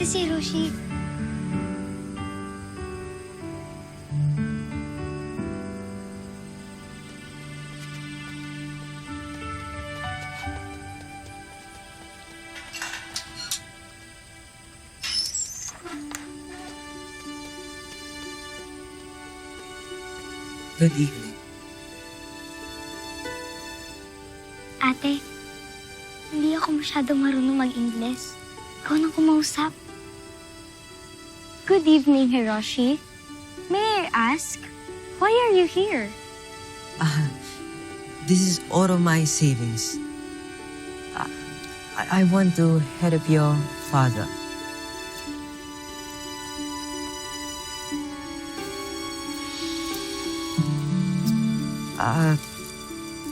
si Roshi. Good evening. Ate, hindi ako masyadong marunong mag-Ingles. Ikaw nang kumausap. Good evening, Hiroshi. May I ask, why are you here? Ah, this is all of my savings. Ah, I, I want to help your father. Ah,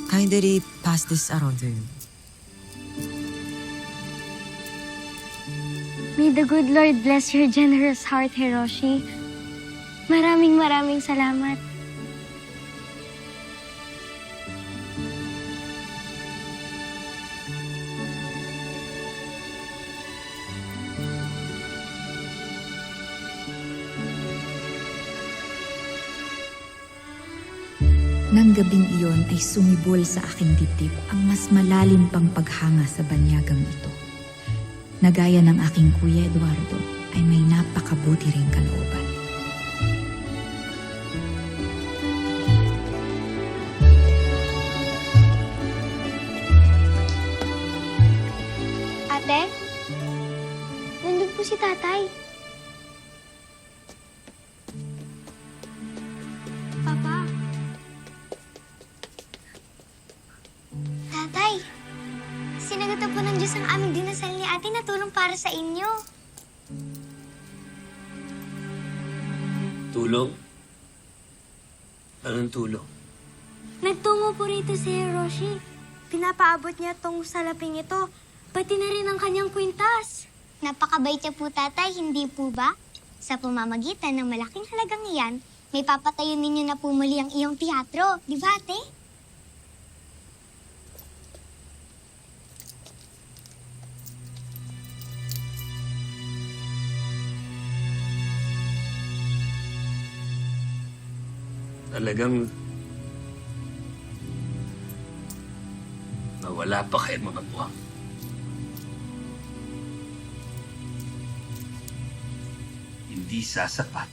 kindly pass this around to you. May the good Lord bless your generous heart, Hiroshi. Maraming maraming salamat. Nang gabing iyon ay sumibol sa aking dibdib ang mas malalim pang paghanga sa banyagang ito. Nagaya ng aking kuya Eduardo ay may napakabuti ring kalooban. Ate, nandun po si tatay. Ate na tulong para sa inyo. Tulong? Anong tulong? Nagtungo po rito si Hiroshi. Pinapaabot niya tong salaping ito, pati na rin ang kanyang kwintas. Napakabait niya po, tatay, hindi po ba? Sa pamamagitan ng malaking halagang iyan, may papatayo ninyo na po muli ang iyong teatro, di ba, ate? Talagang... Nawala pa kayo mga buwang. Hindi sasapat.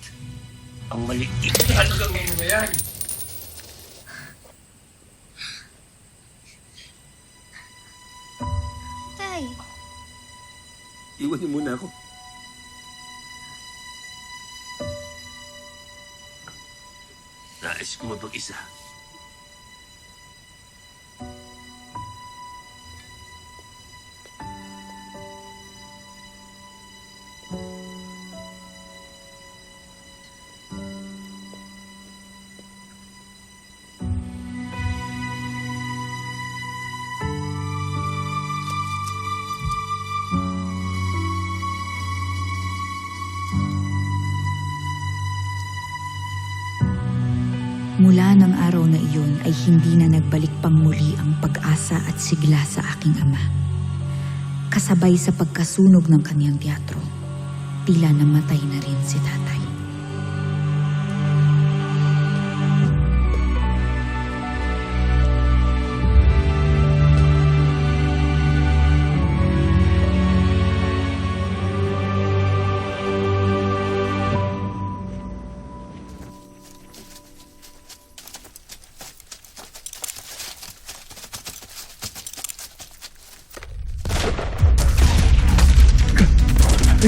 Ang maliit na halagang ngayon. Tay, Iwan niyo muna ako. 仕込む時さ。Mula ng araw na iyon ay hindi na nagbalik pang muli ang pag-asa at sigla sa aking ama. Kasabay sa pagkasunog ng kanyang teatro, tila namatay na rin si tatay.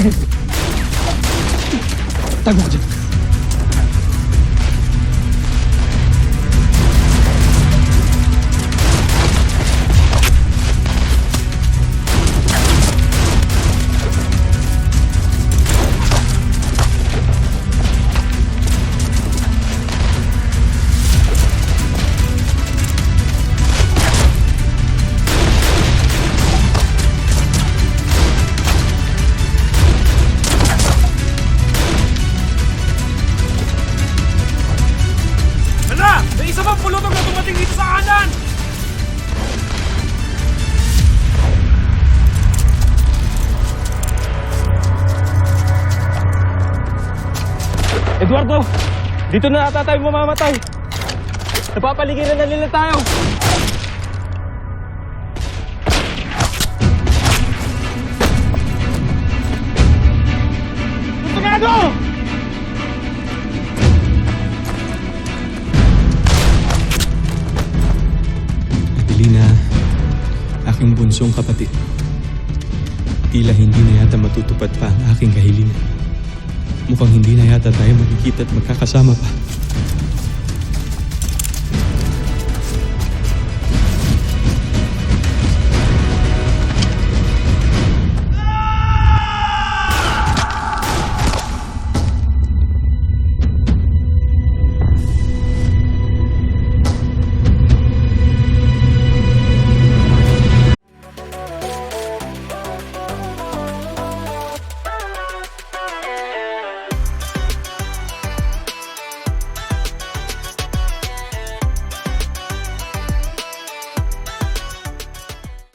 되겠어. 딸고 보자. dalawang pulutong na dumating dito sa kanan! Eduardo! Dito na ata tayo mamamatay! Napapaligiran na nila tayo! Aking bunsong kapatid. Tila hindi na yata matutupad pa ang aking kahilingan. Mukhang hindi na yata tayo magkikita at magkakasama pa.